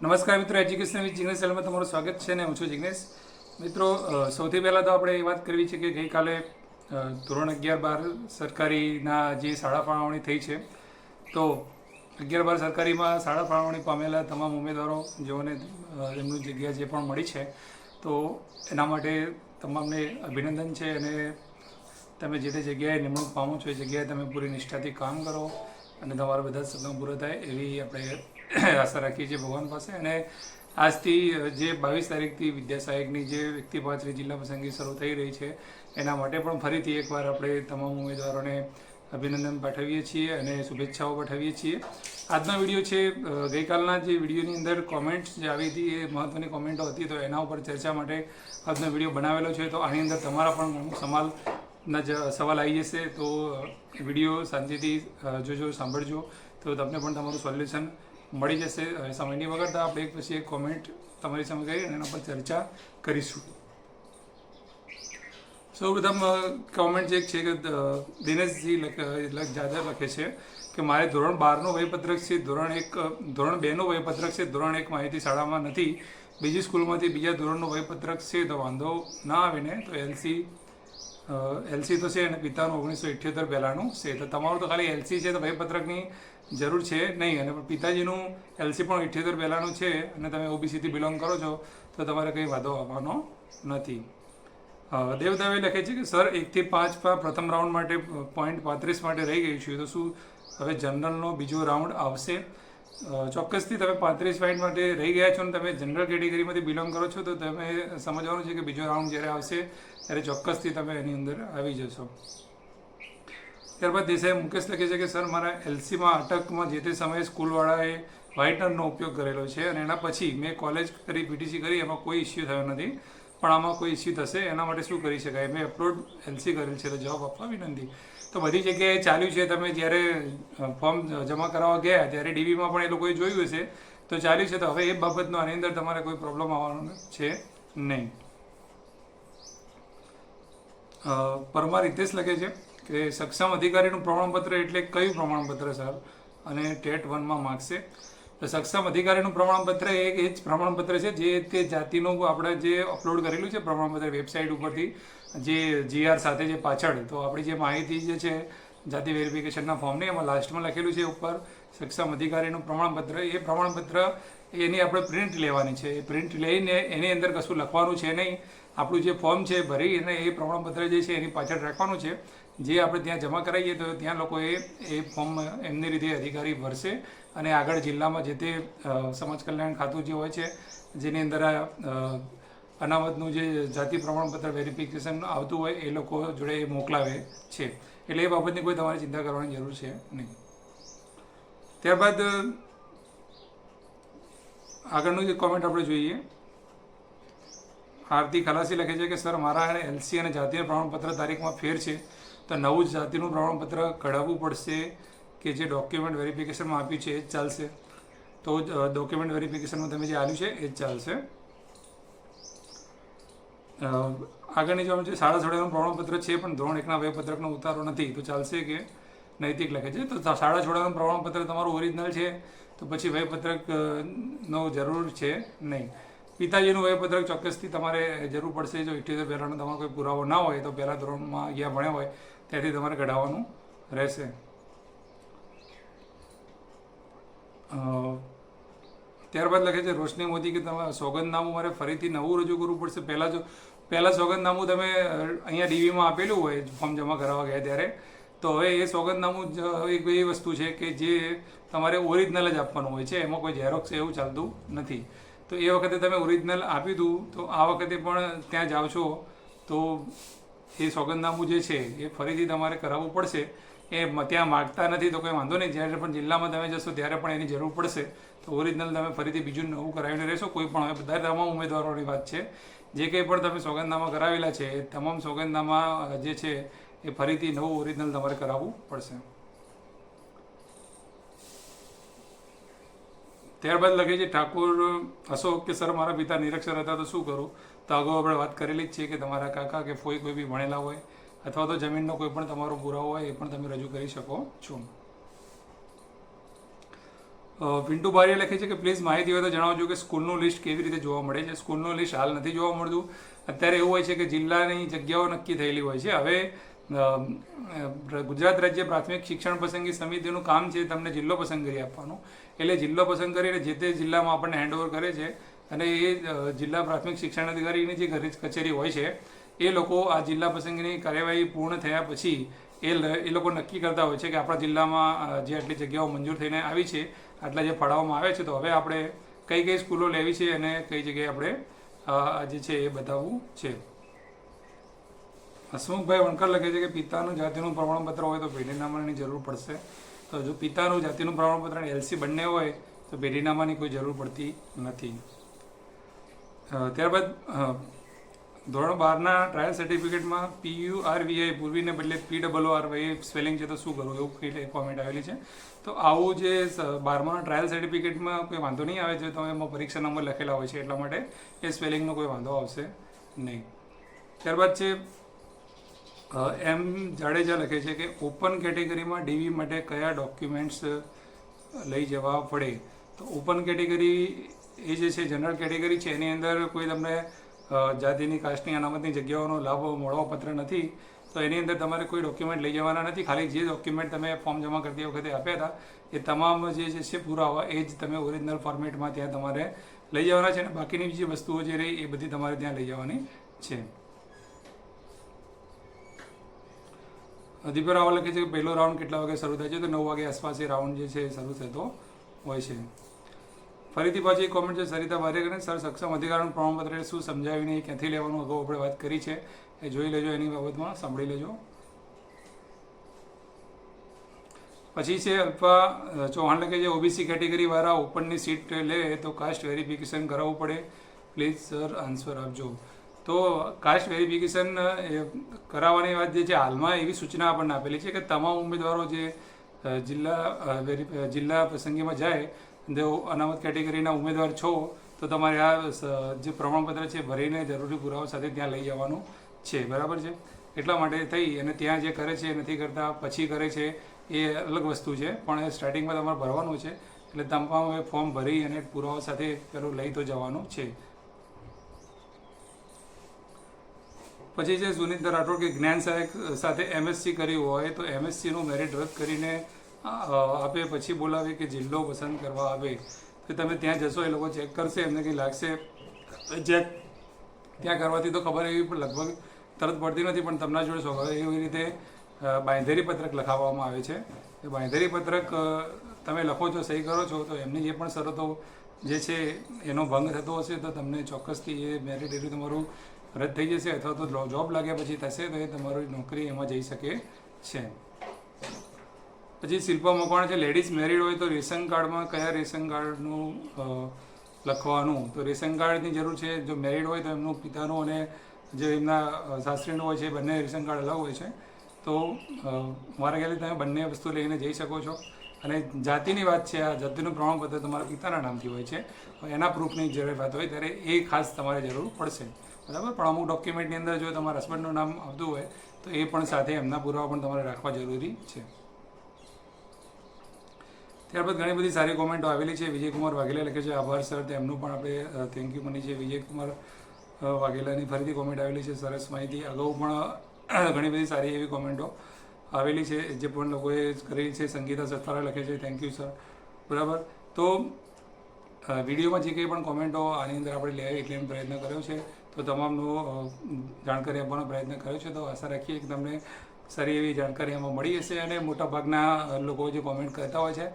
નમસ્કાર મિત્રો education with Jignesh ચેનલમાં તમારું સ્વાગત છે અને હું છું જિગ્નેશ. મિત્રો સૌથી પહેલાં તો આપણે એ વાત કરવી છે કે ગઈકાલે ધોરણ અગિયાર બાર સરકારીના જે શાળા ફાળવણી થઈ છે, તો અગિયાર બાર સરકારીમાં શાળા ફાળવણી પામેલા તમામ ઉમેદવારો, જેઓને એમનું જગ્યા જે પણ મળી છે, તો એના માટે તમામને અભિનંદન છે અને તમે જે તે જગ્યાએ નિમણૂક પામો છો, એ જગ્યાએ તમે પૂરી નિષ્ઠાથી કામ કરો અને તમારા બધા સપના પૂરા થાય એવી આપણે આશા રાખીએ છીએ ભગવાન પાસે. અને આજથી જે બાવીસ તારીખથી વિદ્યા જે વ્યક્તિ પાછળ જિલ્લા પસંદગી શરૂ થઈ રહી છે, એના માટે પણ ફરીથી એકવાર આપણે તમામ ઉમેદવારોને અભિનંદન પાઠવીએ છીએ અને શુભેચ્છાઓ પાઠવીએ છીએ. આજનો વીડિયો છે ગઈકાલના જે વિડીયોની અંદર કોમેન્ટ્સ જે આવી હતી, એ મહત્ત્વની કોમેન્ટો હતી, તો એના ઉપર ચર્ચા માટે આજનો વીડિયો બનાવેલો છે. તો આની અંદર તમારા પણ ઘણું સવાલ, ના, જ, સવાલ આવી જશે. તો વીડિયો શાંતિથી જોજો, સાંભળજો. તો તમને પણ તમારું સોલ્યુશન મળી જશે. હવે સમયની વગર આપણે એક પછી એક કોમેન્ટ તમારી સામે કરી અને એના પર ચર્ચા કરીશું. સૌપ્રથમ કોમેન્ટ જે છે કે દિનેશજી જાદવ લખે છે કે, મારે ધોરણ બારનું વયપત્રક છે, ધોરણ એક ધોરણ બેનું વયપત્રક છે, ધોરણ એક માહિતી શાળામાં નથી. બીજી સ્કૂલમાંથી બીજા ધોરણનું વયપત્રક છે, તો વાંધો ના આવે ને, તો એલસી એલસી તો છે અને પિતાનું ઓગણીસો ઇઠ્યોતેર પહેલાંનું છે. તો તમારું તો ખાલી એલસી છે, તો વયપત્રકની જરૂર છે નહીં. અને પિતાજીનું એલસી પણ ઇઠ્યોતેર પહેલાંનું છે અને તમે ઓબીસીથી બિલોંગ કરો છો તો તમારે કંઈ વાંધો આવવાનો નથી. અ, દેવદાવે લખે છે કે સર એકથી પાંચમાં પ્રથમ રાઉન્ડ માટે પોઈન્ટ પાંત્રીસ માટે રહી ગયું છું. તો શું હવે જનરલનો બીજો રાઉન્ડ આવશે? ચોક્કસથી તમે પાંત્રીસ પોઈન્ટ માટે રહી ગયા છો અને તમે જનરલ કેટેગરીમાંથી બિલોંગ કરો છો તો તમે સમજવાનું છે કે બીજો રાઉન્ડ જ્યારે આવશે ત્યારે ચોક્કસથી તમે એની અંદર આવી જશો. ત્યારબાદ દેસાઈ મુકેશ લખે છે કે, સર, મારા એલસીમાં અટકમાં જે તે સમયે સ્કૂલવાળાએ વ્હાઇટનરનો ઉપયોગ કરેલો છે અને એના પછી મેં કોલેજ કરી, પીટીસી કરી, એમાં કોઈ ઇસ્યુ થયો નથી. પણ આમાં કોઈ ઇસ્યુ થશે, એના માટે શું કરી શકાય? મેં અપલોડ એલસી કરેલ છે, તો જવાબ આપવા વિનંતી. તો બધી જગ્યાએ ચાલ્યું છે. તમે જ્યારે ફોર્મ જમા કરાવવા ગયા, ત્યારે ડીવીમાં પણ એ લોકોએ જોયું હશે. તો ચાલ્યું છે. તો હવે એ બાબતનો આની અંદર તમારે કોઈ પ્રોબ્લેમ આવવાનો છે નહીં. પરમાર હિતેશ લખે છે. કે સક્ષમ અધિકારીનું પ્રમાણપત્ર એટલે કયું પ્રમાણપત્ર સર અને ટેટ વનમાં માગશે. તો સક્ષમ અધિકારીનું પ્રમાણપત્ર એ એ જ પ્રમાણપત્ર છે, જે તે જાતિનું આપણે જે અપલોડ કરેલું છે પ્રમાણપત્ર વેબસાઇટ ઉપરથી, જે જીઆર સાથે જે પાછળ, તો આપણી જે માહિતી જે છે, જાતિ વેરિફિકેશનના ફોર્મની એમાં લાસ્ટમાં લખેલું છે ઉપર, સક્ષમ અધિકારીનું પ્રમાણપત્ર, એ પ્રમાણપત્ર એની આપણે પ્રિન્ટ લેવાની છે. એ પ્રિન્ટ લઈને એની અંદર કશું લખવાનું છે નહીં. આપણું જે ફોર્મ છે ભરી અને એ પ્રમાણપત્ર જે છે એની પાછળ રાખવાનું છે. જે આપણે ત્યાં જમા કરાવીએ તો ત્યાં લોકોએ એ ફોર્મ એમની રીતે અધિકારી ભરશે અને આગળ જિલ્લામાં જે તે સમાજ કલ્યાણ ખાતું જે હોય છે, જેની અંદર આ અનામતનું જે જાતિ પ્રમાણપત્ર વેરિફિકેશન આવતું હોય એ લોકો જોડે એ મોકલાવે છે. એટલે એ બાબતની કોઈ તમારે ચિંતા કરવાની જરૂર છે નહીં. ત્યારબાદ, આગળનું જે કોમેન્ટ આપણે જોઈએ, આરતી ખલાસી લખે છે કે, સર, મારા એલસી અને જાતિના પ્રમાણપત્ર તારીખમાં ફેર છે. તો નવું જ જાતિનું પ્રમાણપત્ર કઢાવવું પડશે કે જે ડોક્યુમેન્ટ વેરિફિકેશનમાં આપ્યું છે એ જ ચાલશે. તો જ ડોક્યુમેન્ટ વેરિફિકેશનમાં તમે જે આપ્યું છે એ જ ચાલશે. આગળની જો છે શાળા છોડવાનું પ્રમાણપત્ર છે પણ ધોરણ એકના વયપત્રકનો ઉતારો નથી, તો ચાલશે કે નૈતિક લખે છે? તો શાળા છોડવાનું પ્રમાણપત્ર તમારું ઓરિજિનલ છે, તો પછી વયપત્રક નો જરૂર છે નહીં. પિતાજીનું વયપત્રક ચોક્કસથી તમારે જરૂર પડશે. જો ઇઠ્યોતેર પહેલાંનો તમારો કોઈ પુરાવો ના હોય, તો પહેલાં ધોરણમાં ગયા ભણ્યા હોય ત્યાંથી તમારે કઢાવવાનું રહેશે. ત્યારબાદ લખે છે, રોશની મોદી કે તમારે સોગંદનામું મારે ફરીથી નવું રજૂ કરવું પડશે. પહેલાં જો, પહેલાં સોગંદનામું તમે અહીંયા ડીવીમાં આપેલું હોય, ફોર્મ જમા કરાવવા ગયા ત્યારે, તો હવે એ સોગંદનામું જ એક એવી વસ્તુ છે કે જે તમારે ઓરિજિનલ જ આપવાનું હોય છે. એમાં કોઈ ઝેરોક્સ એવું ચાલતું નથી. તો એ વખતે તમે ઓરિજિનલ આપી દઉં, તો આ વખતે પણ ત્યાં જાઓ છો. તો એ સોગંદનામું જે છે, એ ફરીથી તમારે કરાવવું પડશે. એ ત્યાં માગતા નથી તો કોઈ વાંધો નહીં. જ્યારે પણ જિલ્લામાં તમે જશો ત્યારે પણ એની જરૂર પડશે. તો ઓરિજિનલ તમે ફરીથી બીજું નવું કરાવીને રહેશો. કોઈ પણ, હવે બધા તમામ ઉમેદવારોની વાત છે. જે કંઈ પણ તમે સોગંદનામા કરાવેલા છે, એ તમામ સોગંદનામા જે છે, એ ફરીથી નવું ઓરિજિનલ તમારે કરાવવું પડશે. ત્યારબાદ લખે છે, ઠાકોર, અશોક કે સર, મારા પિતા નિરક્ષર હતા તો શું કરું? તો અગાઉ આપણે વાત કરેલી જ છે કે તમારા કાકા કે ફોઈ કોઈ બી ભણેલા હોય અથવા તો જમીનનો કોઈ પણ તમારો પુરાવો હોય એ પણ તમે રજૂ કરી શકો છો. પિન્ટુ બારીએ લખે છે કે પ્લીઝ માહિતી હોય તો જણાવજો કે સ્કૂલનું લિસ્ટ કેવી રીતે જોવા મળે છે. સ્કૂલનું લિસ્ટ હાલ નથી જોવા મળતું. અત્યારે એવું હોય છે કે જિલ્લાની જગ્યાઓ નક્કી થયેલી હોય છે. હવે ગુજરાત રાજ્ય પ્રાથમિક શિક્ષણ પસંદગી સમિતિનું કામ છે તમને જિલ્લો પસંદ કરી આપવાનો. એટલે જિલ્લો પસંદ કરીને જે તે જિલ્લામાં આપણને હેન્ડઓવર કરે છે અને એ જિલ્લા પ્રાથમિક શિક્ષણ અધિકારીની જે ઘરે કચેરી હોય છે, એ લોકો આ જિલ્લા પ્રસંગની કાર્યવાહી પૂર્ણ થયા પછી એ એ લોકો નક્કી કરતા હોય છે કે આપણા જિલ્લામાં જે આટલી જગ્યાઓ મંજૂર થઈને આવી છે, આટલા જે ફાળવવામાં આવે છે, તો હવે આપણે કઈ કઈ સ્કૂલો લેવી છે અને કઈ જગ્યાએ આપણે જે છે એ બતાવવું છે. હસમુખભાઈ વણકર લખે છે કે પિતાનું જાતિનું પ્રમાણપત્ર હોય તો પેઢીનામાની જરૂર પડશે. તો જો પિતાનું જાતિનું પ્રમાણપત્ર એલસી બંને હોય, તો પેઢીનામાની કોઈ જરૂર પડતી નથી. ત્યારબાદ ધોરણ બારના trial સર્ટિફિકેટમાં P U R V I પૂર્વીને બદલે P double R Y spelling છે તો શું કરવું એવું કઈ ફોર્મેટ આવેલી છે. તો આવું જે બારમાં ટ્રાયલ સર્ટિફિકેટમાં કોઈ વાંધો નહીં આવે છે તો એમાં પરીક્ષા નંબર લખેલા હોય છે એટલા માટે એ સ્પેલિંગનો કોઈ વાંધો આવશે નહીં. ત્યારબાદ છે એમ જાડેજા લખે છે કે ઓપન કેટેગરીમાં ડીવી માટે કયા ડોક્યુમેન્ટ્સ લઈ જવા પડે? તો ઓપન કેટેગરી એ જે છે જનરલ કેટેગરી છે, એની અંદર કોઈ તમને જાતિની કાસ્ટની અનામતની જગ્યાઓનો લાભ મળવાપત્ર નથી. તો એની અંદર તમારે કોઈ ડોક્યુમેન્ટ લઈ જવાના નથી. ખાલી જે ડોક્યુમેન્ટ તમે ફોર્મ જમા કરતી વખતે આપ્યા હતા, એ તમામ જે જે છે પુરાવા, એ જ તમે ઓરિજિનલ ફોર્મેટમાં ત્યાં તમારે લઈ જવાના છે અને બાકીની બીજી વસ્તુઓ જે રહી, એ બધી તમારે ત્યાં લઈ જવાની છે. દીપર રાવલ લખે છે કે પહેલો રાઉન્ડ કેટલા વાગે શરૂ થાય છે? તો નવ વાગે આસપાસ એ રાઉન્ડ જે છે શરૂ થતો હોય છે. ફરીથી પાછી કોમેન્ટ છે, સરિતા વારેકરને. સર, સક્ષમ અધિકારનું પ્રમાણપત્ર શું? સમજાવીને એ ક્યાંથી લેવાનું? અગાઉ આપણે વાત કરી છે. એ જોઈ લેજો એની બાબતમાં. સાંભળી લેજો. પછી છે, અલ્પા ચૌહાણ લખે છે, ઓબીસી કેટેગરી વાળા ઓપનની સીટ લે તો કાસ્ટ વેરિફિકેશન કરાવવું પડે. પ્લીઝ, સર, આન્સર આપજો. તો કાસ્ટ વેરિફિકેશન કરાવવાની વાત જે છે, હાલમાં એવી સૂચના આપણને આપેલી છે કે તમામ ઉમેદવારો જે જિલ્લા જિલ્લા પ્રસંગીમાં જાય જો અનામત કેટેગરીના ઉમેદવાર છો, તો તમારે આ જે પ્રમાણપત્ર છે ભરીને જરૂરી પુરાવા સાથે ત્યાં લઈ જવાનું છે. બરાબર છે? એટલા માટે થઈ અને ત્યાં જે કરે છે નથી કરતા, પછી કરે છે એ અલગ વસ્તુ છે. પણ એ સ્ટાર્ટિંગમાં તમારે ભરવાનું છે, એટલે તમામ એ ફોર્મ ભરી અને પુરાવા સાથે પેલું લઈ તો જવાનું છે. પછી જે સુનિત રાઠોડ કે જ્ઞાન સહાયક સાથે એમએસસી કર્યું હોય, તો એમએસસીનું મેરિટ રદ કરીને આપે પછી બોલાવે કે જિલ્લો પસંદ કરવા આવે, તો તમે ત્યાં જશો, એ લોકો ચેક કરશે, એમને કંઈ લાગશે. ચેક ત્યાં કરવાથી તો ખબર એવી પણ લગભગ તરત પડતી નથી, પણ તમને જોડે સ્વાભાવિક એવી રીતે બાંધેરી પત્રક લખાવવામાં આવે છે. એ બાંધેરી પત્રક તમે લખો છો, સહી કરો છો, તો એમની જે પણ શરતો જે છે, એનો ભંગ થતો હશે, તો તમને ચોક્કસથી એ મેરિટ એનું તમારું રદ થઈ જશે, અથવા તો જોબ લાગ્યા પછી થશે, તો એ તમારી નોકરી એમાં જઈ શકે છે. પછી શિલ્પા મકવાણા છે? લેડીઝ મેરિડ હોય તો રેશન કાર્ડમાં કયા રેશન કાર્ડનું લખવાનું? તો રેશન કાર્ડની જરૂર છે. જો મેરિડ હોય તો એમનું પિતાનું અને જે એમના સાસરીનું હોય છે બંને રેશન કાર્ડ અલગ હોય છે. તો મારા ખ્યાલથી તમે બંને વસ્તુ લઈને જઈ શકો છો. અને જાતિની વાત છે, આ જાતિનું પ્રમાણપત્ર તમારા પિતાના નામથી હોય છે. એના પ્રૂફની જ્યારે વાત હોય ત્યારે એ ખાસ તમારે જરૂર પડશે. બરાબર? પણ અમુક ડોક્યુમેન્ટની અંદર જો તમારા હસબન્ડનું નામ આવતું હોય તો એ પણ સાથે એમના પુરાવા પણ તમારે રાખવા જરૂરી છે. ત્યારબાદ ઘણી બધી સારી કોમેન્ટો આવેલી છે. વિજયકુમાર વાઘેલા લખે છે, આભાર સર. તેમનું પણ આપણે થેન્ક યુ મની છે. વિજયકુમાર વાઘેલાની ફરીથી કોમેન્ટ આવેલી છે, સરસ માહિતી. અગાઉ પણ ઘણી બધી સારી એવી કોમેન્ટો આવેલી છે, જે પણ લોકોએ કરેલી છે. સંગીતા સત્તારા લખે છે થેન્ક યુ સર બરાબર? તો વિડીયોમાં જે કંઈ પણ કોમેન્ટો આની અંદર આપણે લે એટલે પ્રયત્ન કર્યો છે. તો તમામનો જાણકારી આપવાનો પ્રયત્ન કર્યો છે. તો આશા રાખીએ કે તમને સારી એવી જાણકારી એમાં મળી હશે અને મોટાભાગના લોકો જે કોમેન્ટ કરતા હોય છે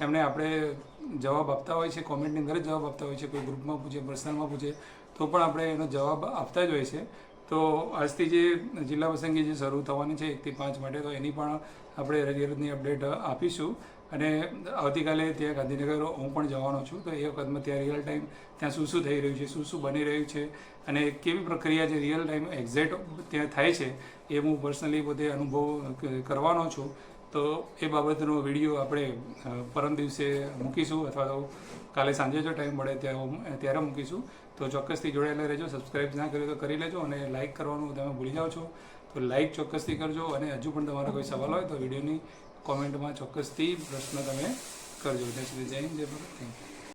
એમને આપણે જવાબ આપતા હોય છે, કોમેન્ટની અંદર જ જવાબ આપતા હોય છે, કોઈ ગ્રુપમાં પૂછે, પર્સનલમાં પૂછે, તો પણ આપણે એનો જવાબ આપતા જ હોય છે. તો આજથી જે જિલ્લા પસંદગી જે શરૂ થવાની છે એકથી પાંચ માટે, તો એની પણ આપણે રજિયાતની અપડેટ આપીશું. અને આવતીકાલે ત્યાં ગાંધીનગર હું પણ જવાનો છું, તો એ વખતમાં ત્યાં રિયલ ટાઈમ ત્યાં શું શું થઈ રહ્યું છે, શું શું બની રહ્યું છે, અને કેવી પ્રક્રિયા જે રિયલ ટાઈમ એક્ઝેક્ટ ત્યાં થાય છે, એ હું પર્સનલી પોતે અનુભવ કરવાનો છું. તો એ બાબતનો વીડિયો આપણે પરમ દિવસે મૂકીશું અથવા તો કાલે સાંજે જો ટાઈમ મળે ત્યારે ત્યારે મૂકીશું. તો ચોક્કસથી જોડાયેલા રહેજો સબસ્ક્રાઈબ ના કર્યું તો કરી લેજો અને લાઇક કરવાનું તમે ભૂલી જાઓ છો. તો લાઇક ચોક્કસથી કરજો અને હજુ પણ તમારો કોઈ સવાલ હોય તો વિડીયોની કોમેન્ટમાં ચોક્કસથી પ્રશ્ન તમે કરજો. જય સુધી જય જય થેન્ક યુ